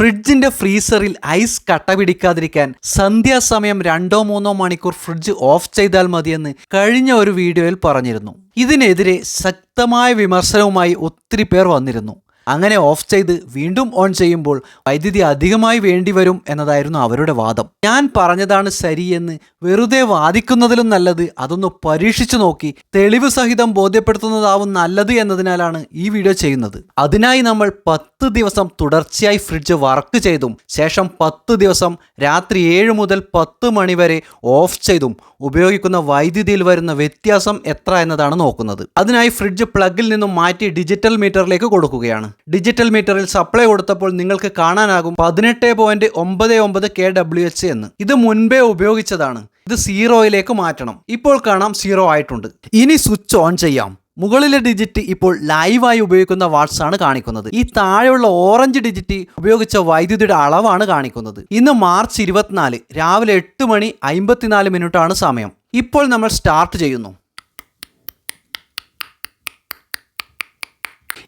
ഫ്രിഡ്ജിന്റെ ഫ്രീസറിൽ ഐസ് കട്ട പിടിക്കാതിരിക്കാൻ സന്ധ്യാസമയം രണ്ടോ മൂന്നോ മണിക്കൂർ ഫ്രിഡ്ജ് ഓഫ് ചെയ്താൽ മതിയെന്ന് കഴിഞ്ഞ ഒരു വീഡിയോയിൽ പറഞ്ഞിരുന്നു. ഇതിനെതിരെ ശക്തമായ വിമർശനവുമായി ഒത്തിരി പേർ വന്നിരുന്നു. അങ്ങനെ ഓഫ് ചെയ്ത് വീണ്ടും ഓൺ ചെയ്യുമ്പോൾ വൈദ്യുതി അധികമായി വേണ്ടി വരും എന്നതായിരുന്നു അവരുടെ വാദം. ഞാൻ പറഞ്ഞതാണ് ശരിയെന്ന് വെറുതെ വാദിക്കുന്നതിലും നല്ലത് അതൊന്ന് പരീക്ഷിച്ചു നോക്കി തെളിവ് സഹിതം ബോധ്യപ്പെടുത്തുന്നതാവും നല്ലത് എന്നതിനാലാണ് ഈ വീഡിയോ ചെയ്യുന്നത്. അതിനായി നമ്മൾ പത്ത് ദിവസം തുടർച്ചയായി ഫ്രിഡ്ജ് വർക്ക് ചെയ്തും ശേഷം പത്ത് ദിവസം രാത്രി ഏഴ് മുതൽ പത്ത് മണി വരെ ഓഫ് ചെയ്തും ഉപയോഗിക്കുന്ന വൈദ്യുതിയിൽ വരുന്ന വ്യത്യാസം എത്ര എന്നതാണ് നോക്കുന്നത്. അതിനായി ഫ്രിഡ്ജ് പ്ലഗിൽ നിന്നും മാറ്റി ഡിജിറ്റൽ മീറ്ററിലേക്ക് കൊടുക്കുകയാണ്. ഡിജിറ്റൽ മീറ്ററിൽ സപ്ലൈ കൊടുത്തപ്പോൾ നിങ്ങൾക്ക് കാണാനാകും പതിനെട്ട് പോയിന്റ് ഒമ്പത് ഒമ്പത് കെ ഡബ്ല്യു എച്ച് എന്ന്. ഇത് മുൻപേ ഉപയോഗിച്ചതാണ്. ഇത് സീറോയിലേക്ക് മാറ്റണം. ഇപ്പോൾ കാണാം സീറോ ആയിട്ടുണ്ട്. ഇനി സ്വിച്ച് ഓൺ ചെയ്യാം. മുകളിലെ ഡിജിറ്റ് ഇപ്പോൾ ലൈവായി ഉപയോഗിക്കുന്ന വാട്ട്സ് ആണ് കാണിക്കുന്നത്. ഈ താഴെയുള്ള ഓറഞ്ച് ഡിജിറ്റ് ഉപയോഗിച്ച വൈദ്യുതിയുടെ അളവാണ് കാണിക്കുന്നത്. ഇന്ന് മാർച്ച് ഇരുപത്തിനാല് രാവിലെ എട്ട് മണി അമ്പത്തിനാല് മിനിറ്റാണ് സമയം. ഇപ്പോൾ നമ്മൾ സ്റ്റാർട്ട് ചെയ്യുന്നു.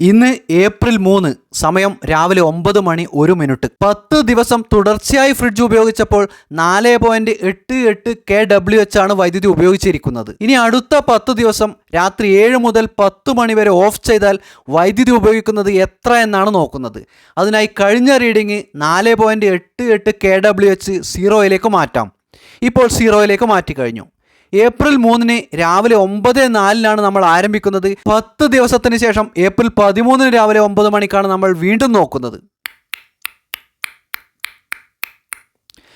ഇന്ന് ഏപ്രിൽ മൂന്ന് സമയം രാവിലെ ഒമ്പത് മണി ഒരു മിനിറ്റ്. പത്ത് ദിവസം തുടർച്ചയായി ഫ്രിഡ്ജ് ഉപയോഗിച്ചപ്പോൾ നാല് പോയിന്റ് എട്ട് എട്ട് കെ ഡബ്ല്യു എച്ച് ആണ് വൈദ്യുതി ഉപയോഗിച്ചിരിക്കുന്നത്. ഇനി അടുത്ത പത്ത് ദിവസം രാത്രി ഏഴ് മുതൽ പത്ത് മണി വരെ ഓഫ് ചെയ്താൽ വൈദ്യുതി ഉപയോഗിക്കുന്നത് എത്ര എന്നാണ് നോക്കുന്നത്. അതിനായി കഴിഞ്ഞ റീഡിംഗ് നാല് പോയിന്റ് എട്ട് എട്ട് കെ ഡബ്ല്യു എച്ച് സീറോയിലേക്ക് മാറ്റാം. ഇപ്പോൾ സീറോയിലേക്ക് മാറ്റി കഴിഞ്ഞു ഏപ്രിൽ മൂന്നിന് രാവിലെ ഒമ്പത് നാലിനാണ് നമ്മൾ ആരംഭിക്കുന്നത്. പത്ത് ദിവസത്തിന് ശേഷം ഏപ്രിൽ പതിമൂന്നിന് രാവിലെ ഒമ്പത് മണിക്കാണ് നമ്മൾ വീണ്ടും നോക്കുന്നത്.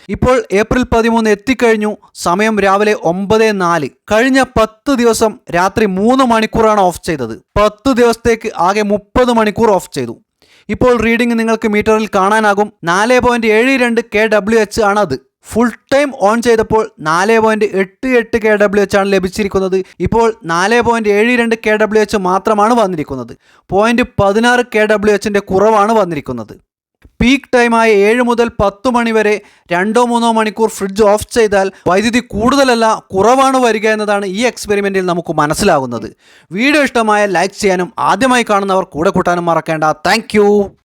ഇപ്പോൾ ഏപ്രിൽ പതിമൂന്ന് എത്തിക്കഴിഞ്ഞു. സമയം രാവിലെ ഒമ്പത് നാല്. കഴിഞ്ഞ പത്ത് ദിവസം രാത്രി മൂന്ന് മണിക്കൂറാണ് ഓഫ് ചെയ്തത്. പത്ത് ദിവസത്തേക്ക് ആകെ മുപ്പത് മണിക്കൂർ ഓഫ് ചെയ്തു. ഇപ്പോൾ റീഡിംഗ് നിങ്ങൾക്ക് മീറ്ററിൽ കാണാനാകും. നാല് പോയിന്റ് ഏഴ് രണ്ട് കെ ഡബ്ല്യു എച്ച് ആണ് അത്. ഫുൾ ടൈം ഓൺ ചെയ്തപ്പോൾ നാല് പോയിന്റ് എട്ട് എട്ട് കെ ഡബ്ല്യു എച്ച് ആണ് ലഭിച്ചിരിക്കുന്നത്. ഇപ്പോൾ നാല് പോയിന്റ് ഏഴ് രണ്ട് കെ ഡബ്ല്യു എച്ച് മാത്രമാണ് വന്നിരിക്കുന്നത്. പോയിന്റ് പതിനാറ് കെ ഡബ്ല്യു എച്ചിന്റെ കുറവാണ് വന്നിരിക്കുന്നത്. പീക്ക് ടൈമായ ഏഴ് മുതൽ പത്ത് മണി വരെ രണ്ടോ മൂന്നോ മണിക്കൂർ ഫ്രിഡ്ജ് ഓഫ് ചെയ്താൽ വൈദ്യുതി കൂടുതലല്ല കുറവാണ് വരിക എന്നതാണ് ഈ എക്സ്പെരിമെന്റിൽ നമുക്ക് മനസ്സിലാകുന്നത് വീഡിയോ ഇഷ്ടമായ ലൈക്ക് ചെയ്യാനും ആദ്യമായി കാണുന്നവർ കൂടെ കൂട്ടാനും മറക്കേണ്ട. താങ്ക്